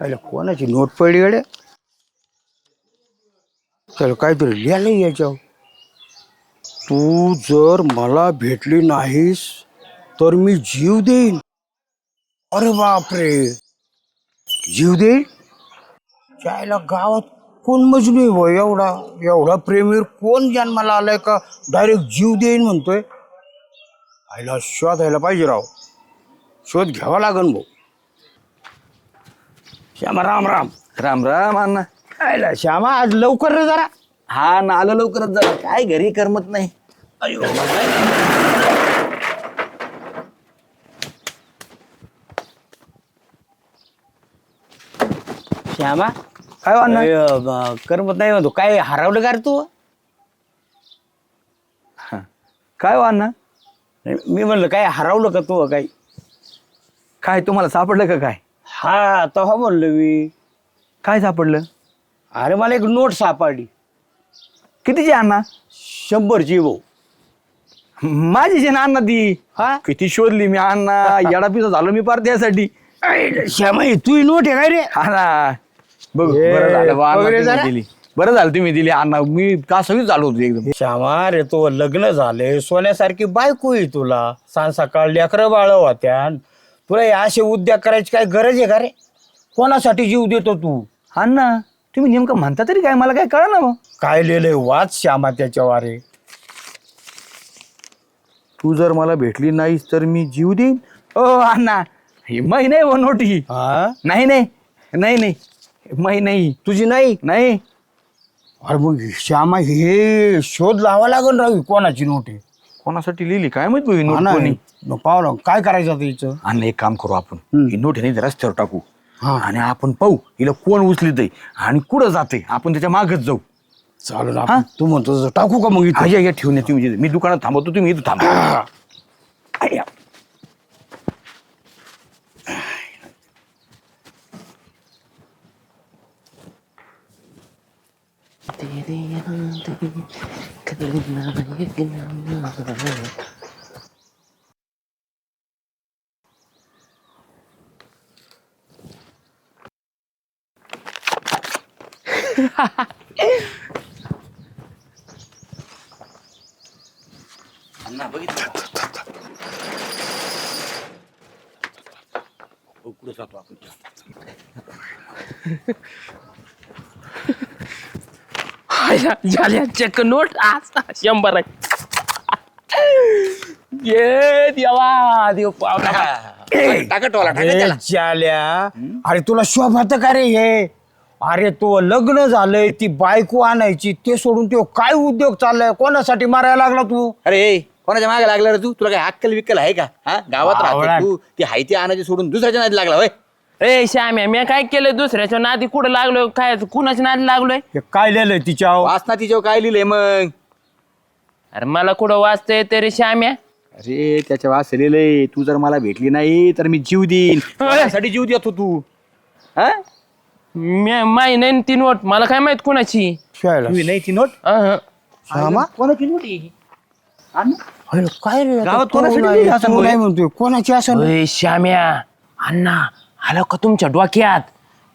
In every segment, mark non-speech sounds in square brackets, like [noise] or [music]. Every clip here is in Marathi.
अरे कोणाची नोट पडली गडे चल काहीतरी लिहायला याच्यावर. तू जर मला भेटली नाहीस तर मी जीव देईन. अरे बापरे. जीव देईन? जायला गावात कोण मजनू आहे एवढा एवढा प्रेमीर कोण जन्माला आलाय का? डायरेक्ट जीव देईन म्हणतोय. आईला शोधायला पाहिजे राव. शोध घ्यावा लागन भाऊ. श्यामा राम राम. राम राम अण्णा. आयला श्यामा आज लवकर रे जरा. हा ना आलं लवकरच झालं काय घरी करमत नाही. अयो. श्यामा. काय हो अण्णा? अय, ब- करमत नाही म्हणतो. काय हरवलं का रे तू? काय हो अण्णा? मी म्हणलं काय हरवलं का तू? काय काय तुम्हाला सापडलं का काय? हा तेव्हा म्हणलं मी. काय सापडलं? अरे मला एक नोट सापडली. कितीची अण्णा? शंभरची भाऊ. माझी जे ना अण्णा ती. हा? किती शोधली मी अण्णा. येडा पिसा झालो मी पार त्यासाठी अय, श्यामा ही तुझी नोट आहे काय रे? हा ना. बघ बरं झालं अण्णा वगैरे तुम्ही जरा. दिली. बरं झालं तुम्ही दिली अण्णा. मी कासवीच झालो होतो एकदम. श्यामा रे तो लग्न झाले. सोन्यासारखी बायको आहे तुला. सांग सकाळ लेकरं बाळ होत्या. तुला हे असे उद्योग करायची काय गरज आहे का रे? कोणासाठी जीव देतो तू? अण्णा तुम्ही नेमकं म्हणता तरी काय? मला काय कळा ना मग काय लिहिलंय? वाच श्यामा त्याच्यावर रे तू जर मला भेटली नाहीस तर मी जीव देईन. ओ अण्णा ही मै नाही हो नोटी. हा? नाही नाही नाही नाही. मै नाही. तुझी नाही? नाही. अरे मग श्यामा हे शोध लावा लागल राहू कोणाची नोट. आहे कोणासाठी लिहिली काय माहीत भाऊ ही हा नोट ना. कोणी मग पाहू ना काय करायचं आता हिचं आणि एक काम करू आपण हम्म. ही नोट आहे ना रस्त्यावर टाकू हा. आणि आपण पाहू हिला कोण उचलित आणि कुठं जाते आपण त्याच्या मागच जाऊ चालू आपण. तू म्हणतो तसं टाकू का मग इथं? या या ठेवून या तुम्ही तिथे. मी दुकानात थांबवतो तुम्ही इथं थांबा. अण्णा बघितलं हो, कुठं जातो आपण. [laughs] झाल्या चेक नोट आज. शंभर आहे. ये देवा देव पावला. टाका टोला टाका अरे त्याला. जाल्या अरे तुला शोभात का रे हे? अरे तो लग्न झालंय ती बायको आणायची ते सोडून तो काय उद्योग चाललाय? कोणासाठी मारायला लागला तू? अरे ए, कोणाच्या मागे लागला रे तू? तुला काय अक्कल विक्कल आहे का? हा गावात आवळा. राहतो तू ती हायती आणायची सोडून दुसऱ्याच्या नादी लागला होय? ए श्याम्या मी काय केलं दुसऱ्याच्या नादी कुठं लागलोय? काय कुणाच्या नादी लागलोय? हे काय लिहिलंय तिच्या वासना तिच्यावर काय लिहिलंय मग? अरे मला कुठं वाचता येते रे श्याम्या? अरे त्याच्या वास लिहिलंय. तू जर मला भेटली नाही तर मी जीव देईन. [laughs] कोणासाठी जीव देतो तू. हा? मी माही नाही ना ती नोट. मला काय माहीत कुणाची? तुझी नाही ती नोट? अहं. श्यामा? कोणाची नोट आहे ही? अण्णा? अरे काय रे आता गावात तू कोणासाठी नाही- लिहिलं असं तू बोल? नाही म्हणतोय. कोणाची असं ओय श्याम्या अण्णा आलं का तुमच्या डोक्यात?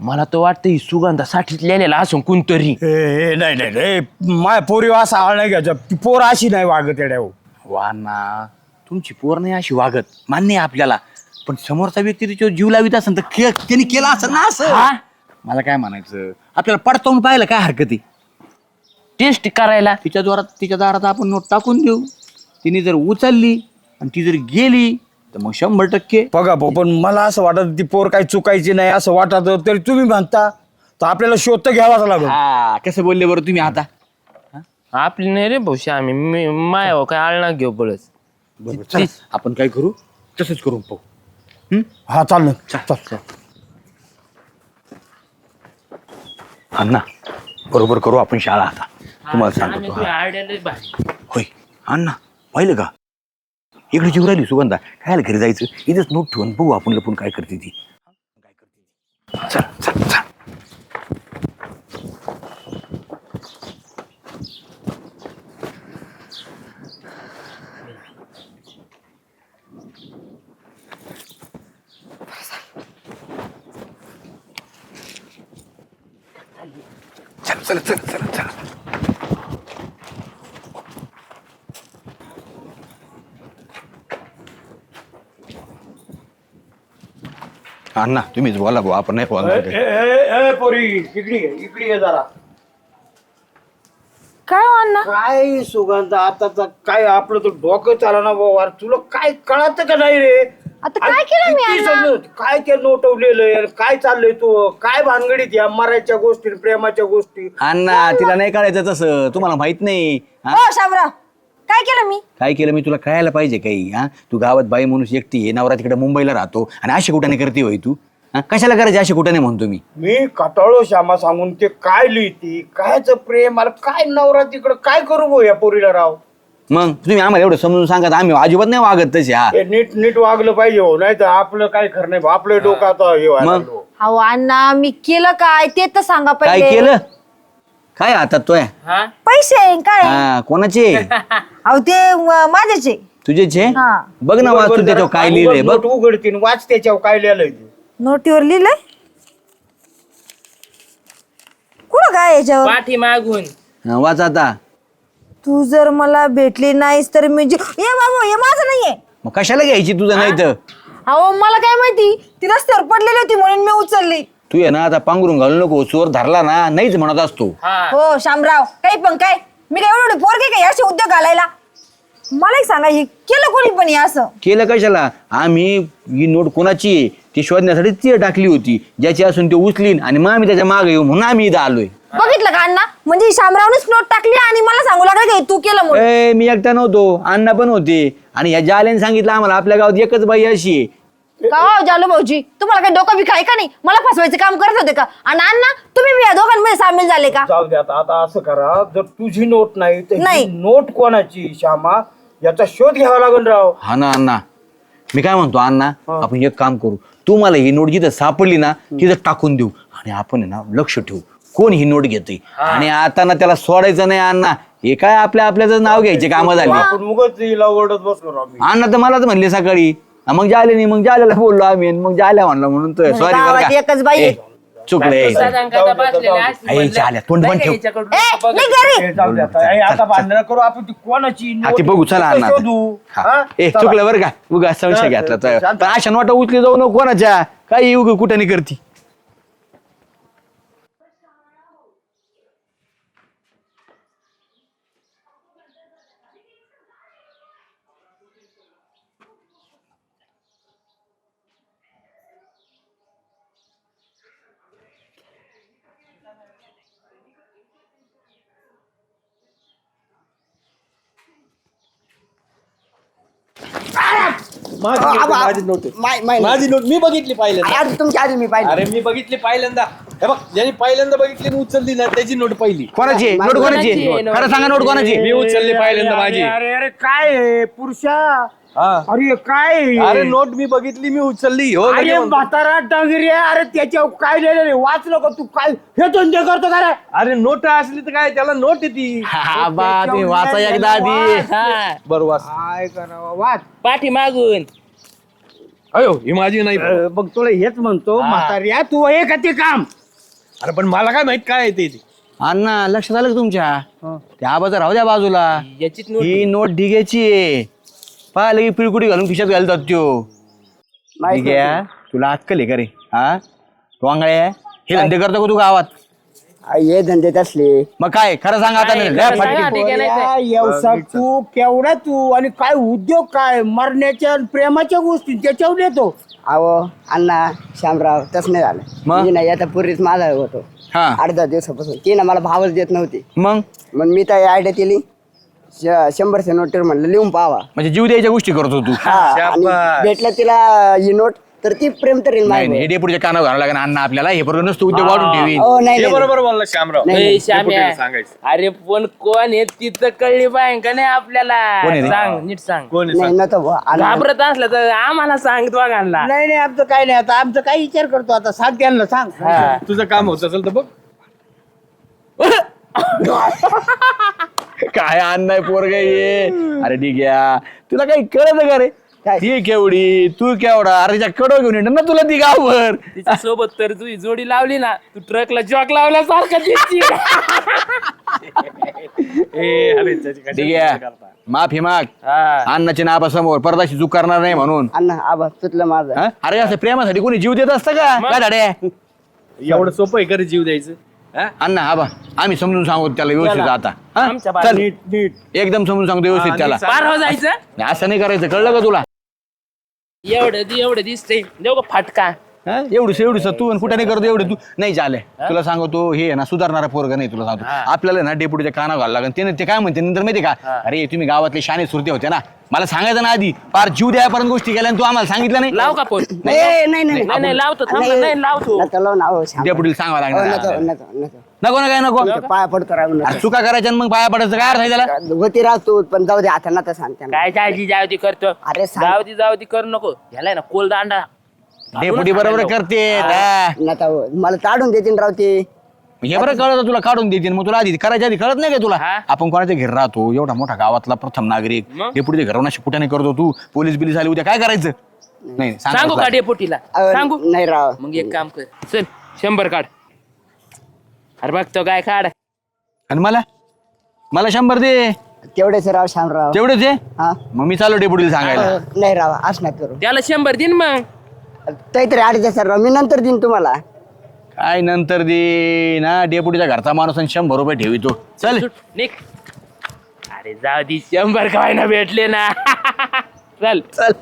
मला तर वाटतं ही सुगंधा साठीच लिहिलेला असून कोणतरी. ए नाही नाही रे माय पोरी असा आळ नाही घ्यायचा. ती पोर अशी नाही वागत येड्या हो. वा ना तुमची पोर नाही अशी वागत. मान्य आहे आपल्याला. पण समोरचा व्यक्ती तिच्यावर जीव लावित असेल तर के- त्यांनी केला असं ना असं. हा? मला काय म्हणायचं? आपल्याला पडतावून पाहिलं काय हरकत आहे? टेस्ट करायला. तिच्या द्वारात तिच्या दारात आपण नोट टाकून देऊ. तिने जर उचलली आणि ती जर गेली तर मग शंभर टक्के. बघा भाऊ पण मला असं वाटत ती पोर काही चुकायची नाही असं वाटत तरी तुम्ही म्हणता. तर आपल्याला शोध तर घ्यावाच लागेल. हा कसं बोलले बरं तुम्ही आता? आपली नाही रे भाऊ श्यामी मी माया काय आळना घेऊ बळच बरोबर चला, आपण काय करू? तसंच करून पाहू. हा? चाल ना चल. अण्णा बरोबर करू आपण शाळा आता. तुम्हाला सांगतो हा. आयडिया होय. अण्णा पाहिलं का? इकडे जीव राहिली सुगंधा. काय घरी जायचं. इथेच नोट ठेवून बघू आपण लपून काय करते ती. काय करते चल चल चल चल चल. अण्णा तुम्हीच बोला भाऊ आपण नाही. ए, ए, ए, पोरी इकडे ये, इकडे ये जरा काय हो अण्णा काय सुगंध आता तर काय आपलं तर डोकं चाला ना बाबा तुला काय कळत का नाही रे आता काय केलं मी किती अण्णा? समजून- काय ते नोटवलेलं काय चाललंय तू काय भानगडीत या मरायच्या गोष्टी प्रेमाच्या गोष्टी अण्णा तिला नाही करायचं तसं तुम्हाला माहीत नाही हा? हो शामराव काय केलं मी? काय केलं मी? तुला कळायला पाहिजे काही हा? तू गावात बाई माणूस एकटी आहे नवरा तिकडे मुंबईला राहतो आणि अशी कुठाने करते होय तू? हा? कशाला करायची अशी कुठाने म्हणतो मी मी कटाळो श्यामा सांगून ते काय लिहिती कायच प्रेम मला काय नवरा तिकडं काय करू भाऊ या पोरीला राव? मग तुम्ही आम्हाला एवढं समजून सांगत आम्ही अजिबात नाही वागत तसे हा? हे नीट नीट वागलं पाहिजे हो नाही तर आपलं काय खरं नाही भाऊ. आपलं डोकं आता हे व्हायला मग? लागलं. अहो अण्णा मी केलं काय? ते तर सांगा काय पहिले. केलं? काय हातात तो पैसे काय हा कोणाचे? [laughs] अहो ते अं, माझ्याचे. तुझेच आहे हा. बघ ना वाच तू त्याच्यावर काय लिहिलंय बघ. नोट उघडतीन वाच त्याच्यावर काय लिहिलंय ते. नोटीवर लिहिलंय? कुठं काय याच्यावर? पाठी मागून हा, वाच आता. तू जर मला भेटली नाहीस तर मी जी- ये बाबा हे माझं नाहीये. मग कशाला घ्यायची तुझं नाही तर अहो मला काय माहिती? ती रस्त्यावर पडलेली होती म्हणून मी उचलली. तू आहे ना आता पांघरून घालू नको चोर धरला ना नाहीच म्हणत असतो. हो. शामराव काही पण काय? मी काय एवढे पोरगे काय असे उद्योग घालायला? मला एक सांगा हे केलं कोणी पण हे असं? केलं कशाला? आम्ही ही नोट कोणाची आहे? ती शोधण्यासाठी ती टाकली होती. ज्याची असून ती उचलीन आणि मग आम्ही त्याच्यामागे येऊ म्हणून आम्ही इथं आलोय. बघितलं का अण्णा? म्हणजे शामरावनेच नोट टाकली आणि मला सांगू लागलं की हे तू केलं म्हणून? ए मी एकटा नव्हतो. अण्णा पण होते. आणि ह्या जाल्याने सांगितलं आम्हाला आपल्या गावात एकच बाई अशी आहे. का हो जालू भाऊजी? तुम्हाला काही डोकं बिका आहे का नाही? मला फसवायचं काम करत होते का? आणि अण्णा तुम्ही बी या दोघांमध्ये सामील झाले का? जाऊ दे आता आता असं करा. जर तुझी नोट नाही तर नाही. ही नोट कोणाची श्यामा? याचा शोध घ्यावा लागेल राव. हा ना अण्णा. मी काय म्हणतो अण्णा आपण एक काम करू. तू मला ही नोट जिथं सापडली ना तिथं टाकून देऊ. आणि आपण आहे ना लक्ष ठेवू. कोण ही नोट घेते आणि आता ना त्याला सोडायचं नाही अण्णा. हे काय आपल्या आपल्याच नाव घ्यायचे कामं झाली? आपण उगाच हिला ओरडत बसलो राव मी. अण्णा तर मलाच म्हणले सकाळी. हा, मग जाले नाही मग जाल्याला बोललो आम्ही आणि मग जाल्या म्हणलं म्हणून तर म्हणजे सॉरी एकच बाई आहे. चुकले आई, तोंड बंद ठेव. ए नाही घरी जाऊ दे आता. आता भांडण करू आपण ती कोणाची हा नोट ते बघू चला अण्णा शोधू हा. हा? ए चला. चुकलं बरं का उगा संशय घेतला तर. पण अशा नोटा उचली जाऊ नको कोणाच्या काही उग कुठं करती माझी नोट. माझी नोट मी बघितली पहिल्यांदा. तुमच्या आधी मी पाहिजे अरे मी बघितली पहिल्यांदा. हे बघ ज्याने पहिल्यांदा बघितली आणि उचलली ना त्याची नोट पहिली. कोणाची? आहे? नोट कोणाची? आहे? खरं सांगा नोट कोणाची? आहे? मी उचलली पहिल्यांदा माझी. अरे अरे काय आहे, पुरुषा? हा. अरे हे? काय? अरे नोट मी बघितली मी उचलली. हो अरे. म्हातारा डांगरी आहे. अरे त्याच्यावर काय लिहिलेलं आहे? वाचलं का तू काय? हे धंदे करतो का रे? अरे नोट असली तर काय त्याला नोट येते हा बा तुम्ही वाचा एकदा आधी. हा. बरोबर वाच. काय करावं वाच. पाठी मागून. अयो ही माझी नाही बघ तुला हेच म्हणतो म्हाताऱ्या तू आहे का ते काम. अरे पण मला काय माहीत काय येते ते? अण्णा लक्षात आलं का तुमच्या? त्या आबाचा राहू द्या बाजूला. याचीच नोट ही नोट ढिग्याची आहे. पाहिलं की पिळकुटी घालून खिशात घालतात त्यो? ठीक आहे तुला अक्कल आहे का रे? हा? तू आंगळ्या हे धंदे करतो का तू गावात? हे धंदेत असले मग काय खरं सांगा आता नाही. लय फाटकी. पोऱ्या, व्यवसाय तू केवढा तू आणि काय उद्योग काय मरण्याच्या आणि प्रेमाच्या गोष्टी त्याच्यावर येतो. अहो अण्णा श्यामराव तसं नाही झालं. मग? मी नाही आता पूर्वीच माझा होतो. हा. आठ दहा दिवसापासून. ती ना मला भावच देत नव्हती. मग? मग मी तर आयडिया केली. श- शंभरच्या नोटवर म्हणलं लिहून पावा म्हणजे जीव द्यायच्या गोष्टी करतो तू. हा आणि भेटलं तिला ही नोट तर ती प्रेम तरी नाही नाही, हे कानावर घालावं लागेल अण्णा आपल्याला. हे बरोबर नसतं उद्योग वाढून ठेवी हो नाही हे नाही, बरोबर बोलला श्यामराव नाही, ए, नाही. श्याम्या. डेपुटीला सांगायचं. अरे पण कोण आहे तिथं कळली पाहिजे का नाही आपल्याला? कोण आहे ते? सांग नीट सांग. कोण आहे नाही सांग. नव्हतं बुवा. अण्णा. घाबरत असलं तर आम्हाला सांग तो घालला नाही नाही आमचं काय नाही. आता आमचं काय विचार करतो. आता सांग त्यांना सांग. तुझं काम होत असेल तर बघ. [laughs] काय अण्णा पोरग ये अरे ठीक आहे. तुला काही कळत का रे? काय? ती केवढी तू केवढा? अरे त्या कडो घेऊन येणार ना तुला ती गावभर. तिच्या सोबत तर तुझी जोडी लावली ना तू ट्रकला जॉक लावल्यासारखं दिसती. ठीक आहे. माफी माग. हा. अन्नाच्या नापासमोर परदाशी चूक करणार नाही म्हणून. अण्णा आबा चुकलं माझं. हा? अरे असं प्रेमासाठी कोणी जीव देत असतं का? काय धाडे एवढं सोपं आहे करे जीव द्यायचं? अण्णा हा बा. आम्ही समजून सांगू त्याला व्यवस्थित आता. हा? चल. नीट नीट. एकदम समजून सांगतो व्यवस्थित त्याला. पार हो जायचं? असं नाही करायचं. कळलं का तुला? एवढं दि- एवढं दिसते देऊ का फाटका? हा? एवढीस एवढीस तू आणि कुठे नाही करतो एवढे तू नाही झाले. तुला सांगतो हे आहे ना सुधारणारा पोरग नाही तुला सांगतो. आपल्याला ना डेपुटीच्या काना घालायला लागेल. ते ते काय म्हणते नंतर माहिती का? अरे तुम्ही गावातले शाणे सुरते होते ना. मला सांगायचं ना आधी पार जीव द्यापर्यंत गोष्टी केल्या आणि तू आम्हाला सांगितलं नाही. लाव का फोन नाही नाही नाही नाही नाही. लावतो थांब ना, नाही लावतो. नका लावू ना, अहो, शांत. डेपुटीला सांगावं नको लागणार नको नको. नको ना काय नको? पाया पडतो राहू अरे चुका करायच्या आणि मग पाया पडायचं काय अर्थ आहे त्याला? होती राहतो पण जाऊ दे आता ना तर सांगते. ना. काय काळजी जाऊ ती करतो. अरे सांग. जाऊ ती जाऊ ती करू नको. ह्याला ना कोल दांडा डेपुटी बरोबर करते. हा. नका हो. मला ताडून देतील राव ते. हे बरं कळत तुला काढून देतील मग तुला आधी करायच्या आधी कळत नाही का तुला? हा. आपण कोणाच्या घर राहतो? एवढा मोठा गावातला प्रथम नागरिक. मग? डेपुटीच्या घरावर अशी कुठे करतो तू? पोलीस बिलीस आली उद्या काय करायचं? नाही सांग सांगू तुला. का डेपोटीला अहो, सांगू? नाही राव. मग एक काम कर. चल शंभर काढ. अरे बघतो काय काढ. आणि मला? मला शंभर दे. तेवढेच राव श्याम राव. तेवढेच आहे हा. मग मी चालू डेपुटीला सांगायला. नाही राव असं नाही करू. त्याला शंभर दिन मग. काहीतरी अडीच राव मी नंतर देईन तुम्हाला. काय नंतर दे ना डेपुटीच्या घरचा माणूस आणि शंभर रुपये ठेवितो. चल. निघ अरे जाऊ दे शंभर काय ना भेटले ना? [laughs] चल. चल.